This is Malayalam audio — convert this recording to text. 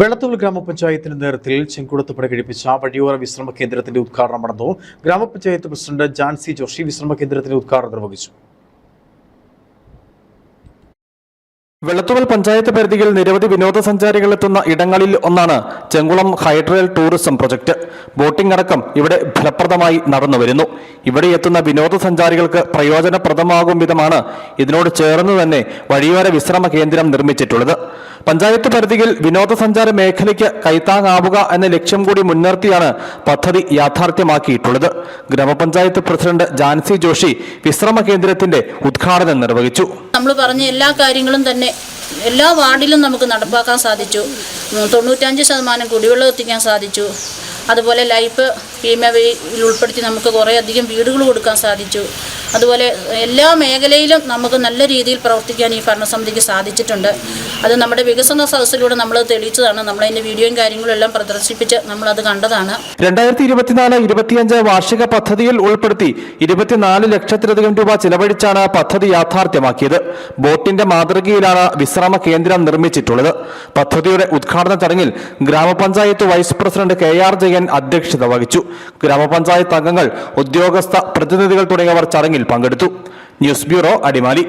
വെള്ളത്തൂൽ ഗ്രാമപഞ്ചായത്തിന്റെ നേതൃത്വത്തിൽ ചെങ്കുളത്ത് പടകഴിപ്പിച്ച വഴിയോര വിശ്രമ കേന്ദ്രത്തിന്റെ ഉദ്ഘാടനം നടന്നു. ഗ്രാമപഞ്ചായത്ത് പ്രസിഡന്റ് ജാൻസി ജോഷി വിശ്രമ കേന്ദ്രത്തിന്റെ ഉദ്ഘാടനം നിർവഹിച്ചു. വെള്ളത്തുവൽ പഞ്ചായത്ത് പരിധിയിൽ നിരവധി വിനോദസഞ്ചാരികൾ എത്തുന്ന ഇടങ്ങളിൽ ഒന്നാണ് Chenkulam hydel tourism project. Boating അടക്കം ഇവിടെ ഫലപ്രദമായി നടന്നുവരുന്നു ഇവിടെ എത്തുന്ന വിനോദസഞ്ചാരികൾക്ക് പ്രയോജനപ്രദമാകും വിധമാണ് ഇതിനോട് ചേർന്ന് തന്നെ വഴിയോര വിശ്രമ കേന്ദ്രം നിർമ്മിച്ചിട്ടുള്ളത്. പഞ്ചായത്ത് പരിധിയിൽ വിനോദസഞ്ചാര മേഖലയ്ക്ക് കൈത്താങ്ങാവുക എന്ന ലക്ഷ്യം കൂടി മുൻനിർത്തിയാണ് പദ്ധതി യാഥാർത്ഥ്യമാക്കിയിട്ടുള്ളത്. ഗ്രാമപഞ്ചായത്ത് പ്രസിഡന്റ് ജാൻസി ജോഷി വിശ്രമ കേന്ദ്രത്തിന്റെ ഉദ്ഘാടനം നിർവഹിച്ചു. നമ്മൾ പറഞ്ഞ എല്ലാ കാര്യങ്ങളും തന്നെ എല്ലാ വാർഡിലും നമുക്ക് നടപ്പാക്കാൻ സാധിച്ചു. തൊണ്ണൂറ്റഞ്ച് ശതമാനം കുടിവെള്ളം എത്തിക്കാൻ സാധിച്ചു. അതുപോലെ ലൈഫ് ഭീമവയിൽ ഉൾപ്പെടുത്തി നമുക്ക് കുറേ അധികം വീടുകൾ കൊടുക്കാൻ സാധിച്ചു. അതുപോലെ എല്ലാ മേഖലയിലും നമുക്ക് നല്ല രീതിയിൽ പ്രവർത്തിക്കാൻ ഈ ഭരണസമിതിക്ക് സാധിച്ചിട്ടുണ്ട്. അത് നമ്മുടെ വികസന സദസ്സിലൂടെ നമ്മൾ തെളിയിച്ചതാണ്. നമ്മളതിന്റെ വീഡിയോയും കാര്യങ്ങളും എല്ലാം പ്രദർശിപ്പിച്ച് നമ്മളത് കണ്ടതാണ്. രണ്ടായിരത്തി ഇരുപത്തിനാല് ഇരുപത്തിയഞ്ച് വാർഷിക പദ്ധതിയിൽ ഉൾപ്പെടുത്തി ഇരുപത്തിനാല് ലക്ഷത്തിലധികം രൂപ ചിലവഴിച്ചാണ് പദ്ധതി യാഥാർത്ഥ്യമാക്കിയത്. ബോട്ടിന്റെ മാതൃകയിലാണ് വിശ്രമ കേന്ദ്രം നിർമ്മിച്ചിട്ടുള്ളത്. പദ്ധതിയുടെ ഉദ്ഘാടന ചടങ്ങിൽ ഗ്രാമപഞ്ചായത്ത് vice president K R Jayan അധ്യക്ഷത വഹിച്ചു. ഗ്രാമപഞ്ചായത്ത് അംഗങ്ങൾ ഉദ്യോഗസ്ഥ പ്രതിനിധികൾ തുടങ്ങിയവർ ചടങ്ങിൽ പങ്കെടുത്തു. News bureau Adimali.